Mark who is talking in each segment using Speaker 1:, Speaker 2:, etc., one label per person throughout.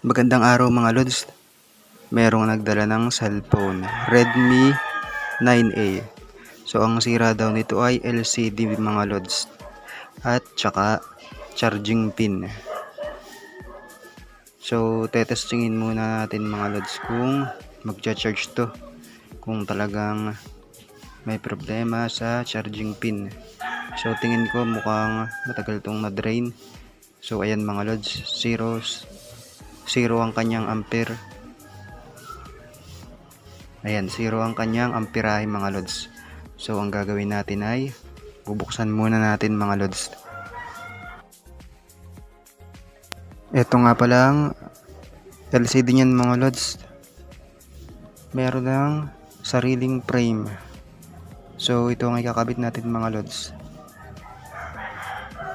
Speaker 1: Magandang araw mga lods. Merong nagdala ng cellphone, Redmi 9A. So ang sira daw nito ay LCD mga lods. At tsaka charging pin. So tetestingin muna natin mga lods kung magcha-charge to. Kung talagang may problema sa charging pin. So tingin ko mukhang matagal tong na-drain. So ayan mga lods, zeros 0 ang kanyang ampere. Ayan, 0 ang kanyang amperahe mga lods. So, ang gagawin natin ay bubuksan muna natin mga lods. Ito nga palang LCD niyan mga lods. Meron ng sariling frame. So, ito ang ikakabit natin mga lods.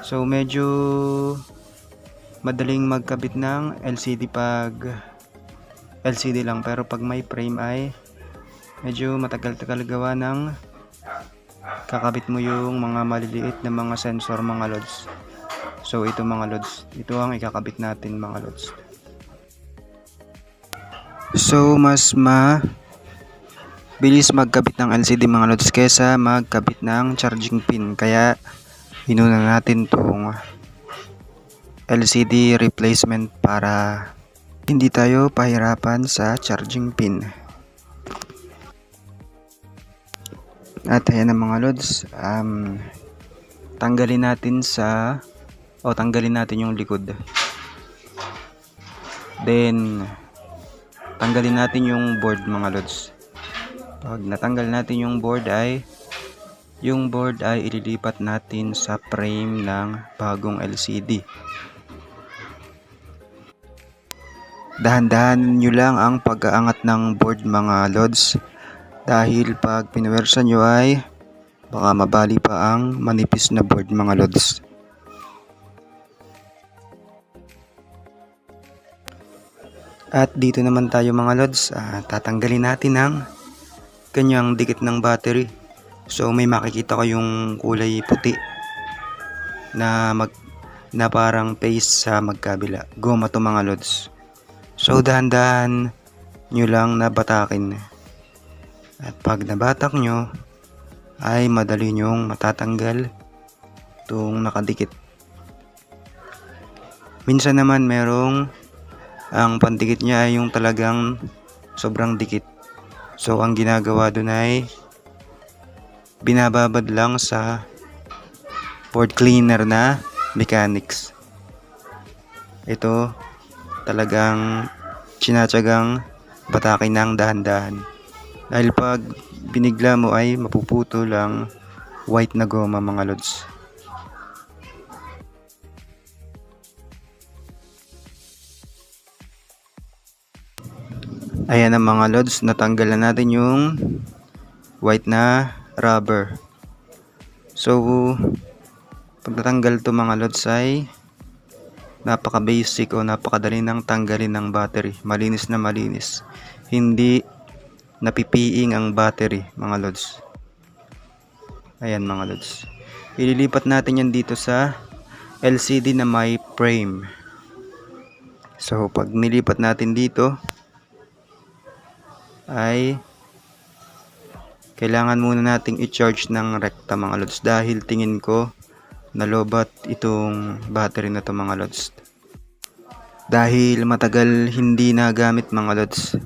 Speaker 1: So, medyo madaling magkabit ng LCD pag LCD lang pero pag may frame ay medyo matagal-tagal gawa ng kakabit mo yung mga maliliit na mga sensor mga lods. So ito mga lods. Ito ang ikakabit natin mga lods. So mas ma bilis magkabit ng LCD mga lods kesa magkabit ng charging pin. Kaya inuna natin tong LCD replacement para hindi tayo pahirapan sa charging pin. At ayan ang mga lods, um, tanggalin natin sa o tanggalin natin yung likod. Then tanggalin natin yung board mga lods. Pag natanggal natin yung board ay yung board ay ililipat natin sa frame ng bagong LCD. Dahan-dahan nyo lang ang pag-aangat ng board mga lods dahil pag pinuwersa nyo ay baka mabali pa ang manipis na board mga lods. At dito naman tayo mga lods, ah, tatanggalin natin ang kanyang dikit ng battery. So may makikita ko yung kulay puti na mag na parang paste sa magkabila. Goma to mga lods. So dahan-dahan nyo lang nabatakin. At pag nabatak nyo, ay madali nyong matatanggal itong nakadikit. Minsan naman merong ang pandikit niya ay yung talagang sobrang dikit. So ang ginagawa dun ay binababad lang sa board cleaner na mechanics. Ito talagang sinatsagang batakin ng dahan-dahan. Dahil pag binigla mo ay mapuputo lang white na goma mga lods. Ayan ang mga lods, natanggal na natin yung white na rubber. So, pag natanggal to mga lods ay napaka basic o napakadali ng tanggalin ng battery. Malinis na malinis. Hindi napipiing ang battery mga lods. Ayan mga lods. Ililipat natin yan dito sa LCD na may frame. So pag nilipat natin dito ay kailangan muna nating i-charge ng rekta mga lods. Dahil tingin ko nalobat itong battery na to mga lods. Dahil matagal hindi na gamit mga lods.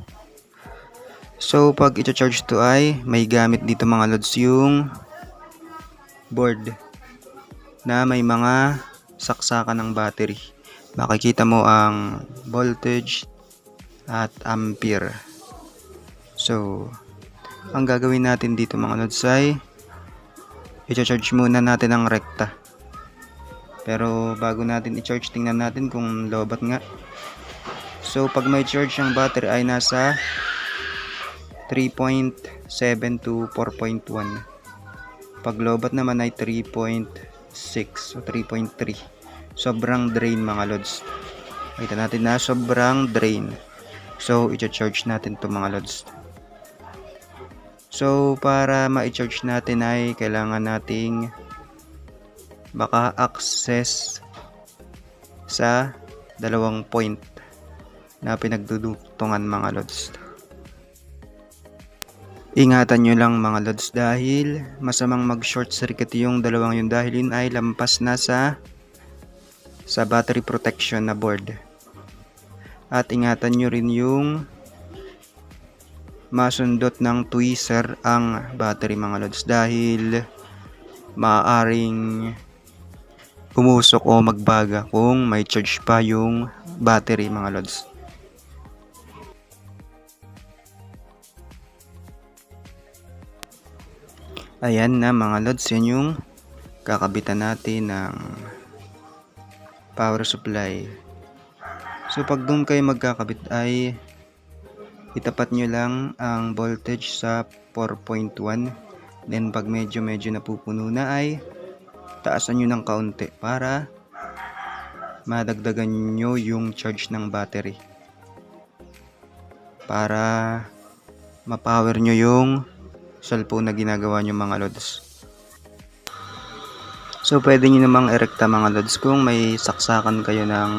Speaker 1: So pag i-charge to ay may gamit dito mga lods yung board na may mga saksakan ng battery. Makikita mo ang voltage at ampere. So ang gagawin natin dito mga lods ay i-charge muna natin ang rekta pero bago natin i-charge, tingnan natin kung lobat nga. So pag may charge ang battery ay nasa 3.7 to 4.1. Pag lobat naman ay 3.6 o 3.3. Sobrang drain mga lods. Kita natin na sobrang drain. So i-charge natin to mga lods. So para ma-charge natin ay kailangan nating baka access sa dalawang point na pinagduduktungan mga lods. Ingatan nyo lang mga lods dahil masamang mag short circuit yung dalawang yun dahil yun ay lampas na sa sa battery protection na board. At ingatan nyo rin yung masundot ng tweezer ang battery mga lods dahil maaaring umusok o magbaga kung may charge pa yung battery mga lods. Ayan na mga lods, yan yung kakabitan natin ng power supply. So pag doon kayo magkakabit ay itapat nyo lang ang voltage sa 4.1 then pag medyo medyo napupuno na ay taasan nyo ng kaunti para madagdagan nyo yung charge ng battery. Para mapower nyo yung cellphone na ginagawa nyo mga lods. So pwede nyo namang erekta mga lods kung may saksakan kayo ng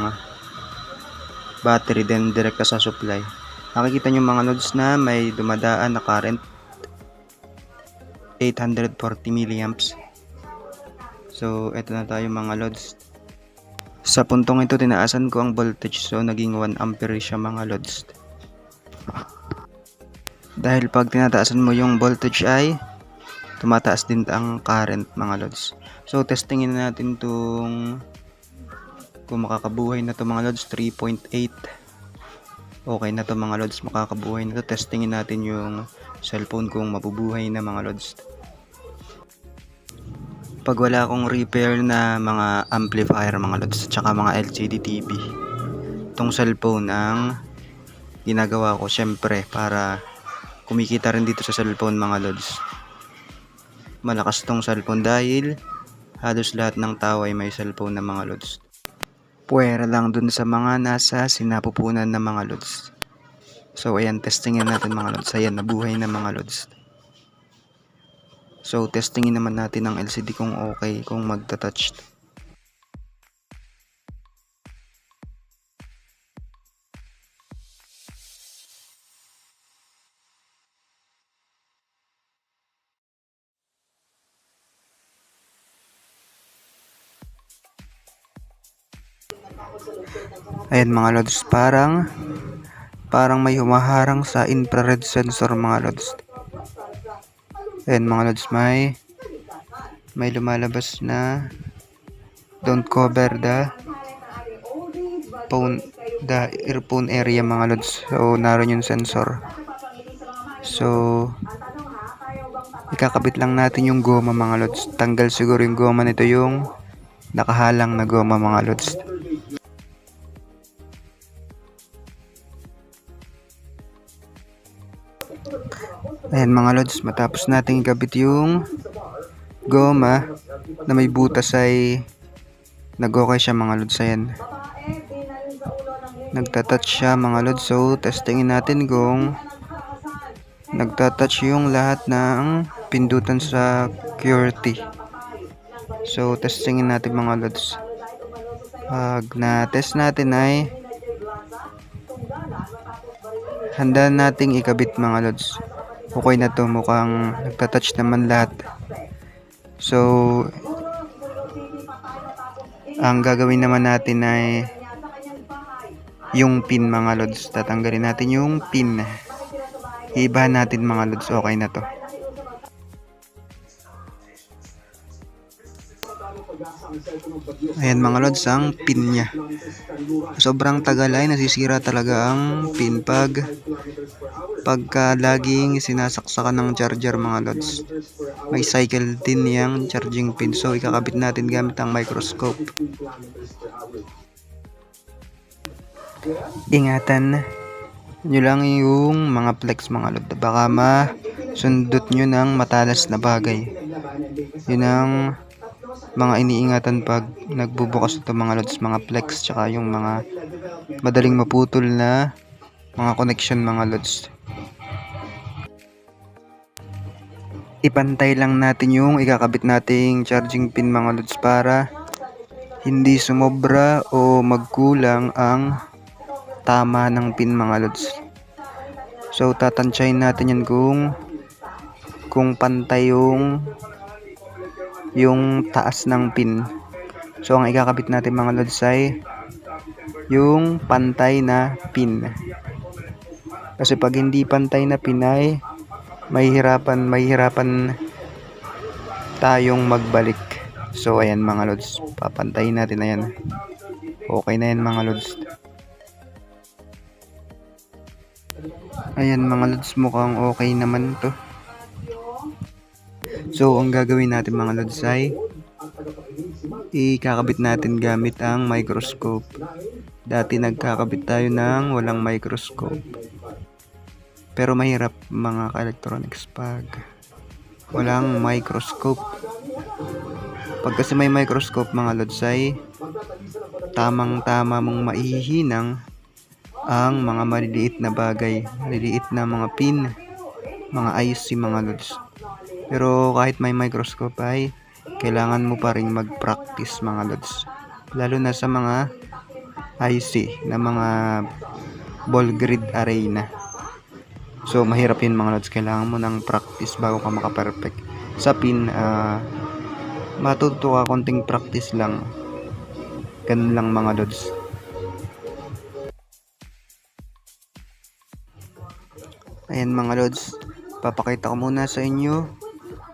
Speaker 1: battery then direkta sa supply. Makikita nyo mga lods na may dumadaan na current 840 milliamps so eto na tayo mga lods. Sa puntong ito tinaasan ko ang voltage. So naging 1 ampere siya mga lods. Dahil pag tinataasan mo yung voltage ay tumataas din ang current mga lods. So testingin na natin tong kung makakabuhay na to mga lods 3.8 okay na to mga lods. Makakabuhay na to. Testingin natin yung cellphone kung mabubuhay na mga lods pag wala akong repair na mga amplifier mga lods tsaka mga LCD TV tong cellphone ang ginagawa ko syempre para kumikita rin dito sa cellphone mga lods. Malakas tong cellphone dahil halos lahat ng tao ay may cellphone na mga lods. Puwera lang dun sa mga nasa sinapupunan ng mga lods. So ayan testingin natin mga lods. Ayan nabuhay na mga lods So, testingin naman natin ang LCD kung okay, kung magta-touch. Ayan mga lods, parang parang may humaharang sa infrared sensor mga lods. Ayan mga lods, may may lumalabas na don't cover the phone the earphone area mga lods. So naroon yung sensor. So ikakabit lang natin yung goma mga lods. Tanggal siguro yung goma nito yung nakahalang na goma mga lods. Ayan mga lods, matapos natin ikabit yung goma na may butas ay nag-okay siya mga lods. Ayan. Nagtatouch siya mga lods. So, testingin natin kung nagtatouch yung lahat ng pindutan sa QWERTY. So, testingin natin mga lods. Pag na-test natin ay handa nating ikabit mga lods okay na to mukhang nagtatouch naman lahat. So ang gagawin naman natin ay yung pin mga lods. Tatanggalin natin yung pin. Ibahan natin mga lods. Okay na to. Ayan mga lods ang pin niya. Sobrang tagal ay nasisira talaga ang pin pag pagka laging sinasaksakan ng charger mga lods. May cycle din yung charging pin so ikakabit natin gamit ang microscope. Ingatan nyo lang yung mga flex mga lods. Baka masundot nyo ng matalas na bagay. Yun ang mga iniingatan pag nagbubukas ito mga lods, mga flex, tsaka yung mga madaling maputol na mga connection mga lods. Ipantay lang natin yung ikakabit nating charging pin mga lods para hindi sumobra o magkulang ang tama ng pin mga lods. So tatansyahin natin yan kung kung pantay yung yung taas ng pin. So ang ikakabit natin mga lods ay yung pantay na pin. Kasi pag hindi pantay na pin ay mahihirapan mahihirapan tayong magbalik. So ayan mga lods, papantayin natin na yan. Okay na yan mga lods. Ayan mga lods, mukhang okay naman to. So ang gagawin natin mga lods ay ikakabit natin gamit ang microscope. Dati nagkakabit tayo ng walang microscope. Pero mahirap mga ka-electronics pag walang microscope. Pag kasi may microscope mga lods ay tamang-tama mong maihihinang ang mga maliliit na bagay, maliliit na mga pin, mga IC mga lods. Pero kahit may microscope ay kailangan mo pa rin mag-practice mga lods. Lalo na sa mga IC na mga ball grid array na. So mahirap yun mga lods. Kailangan mo ng practice bago ka makaperfect. Sa pin, ah matuto ka konting practice lang. Ganun lang mga lods. Ayan mga lods, papakita ko muna sa inyo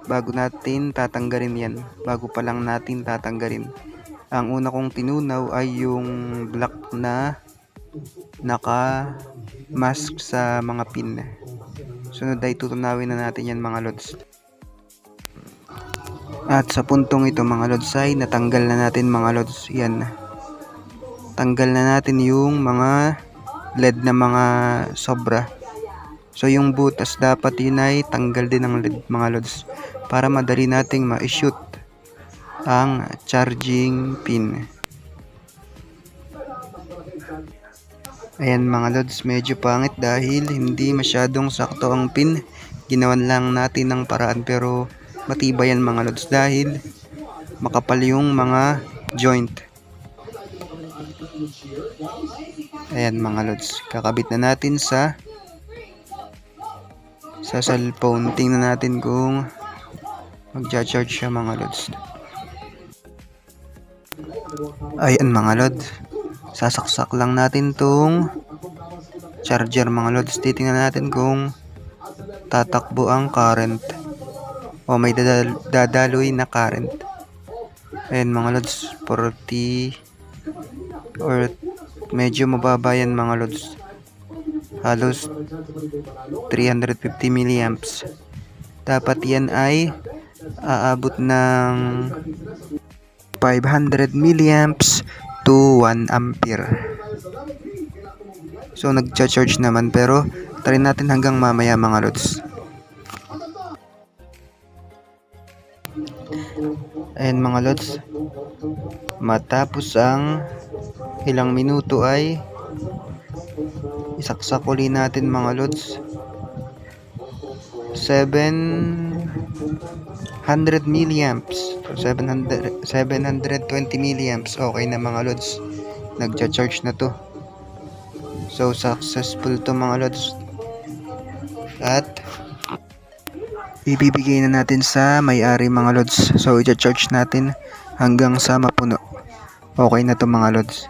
Speaker 1: bago natin tatanggalin yan. Bago pa lang natin tatanggalin. Ang una kong tinunaw ay yung black na naka mask sa mga pin. Sunod ay tutunawin na natin yan mga lods. At sa puntong ito mga lods ay natanggal na natin mga lods. Yan. Tanggal na natin yung mga LED na mga sobra. So yung butas dapat yun ay tanggal din ng LED mga lods para madali nating ma-shoot ang charging pin. Ayan mga lods, medyo pangit dahil hindi masyadong sakto ang pin. Ginawan lang natin ng paraan pero matibay yan mga lods dahil makapal yung mga joint. Ayan mga lods, kakabit na natin sa sa cellphone. Tingnan natin kung magja-charge siya mga lods. Ayan mga lods. Sasaksak lang natin tong charger mga lods. Titingnan natin kung tatakbo ang current. O may dadal dadaloy na current. Ayan mga lods. 40 or medyo mababa yan mga lods. Halos 350 milliamps. Dapat yan ay aabot ng 500 milliamps to 1 ampere. So nagcha-charge naman pero try natin hanggang mamaya mga lods. Ayan mga lods. Matapos ang ilang minuto ay isaksak uli natin mga lods 700 milliamps 700, 720 milliamps. Okay na mga lods. Nagcha-charge na to. So successful to mga lods. At ibibigay na natin sa may-ari mga lods. So i-charge natin hanggang sa mapuno. Okay na to mga lods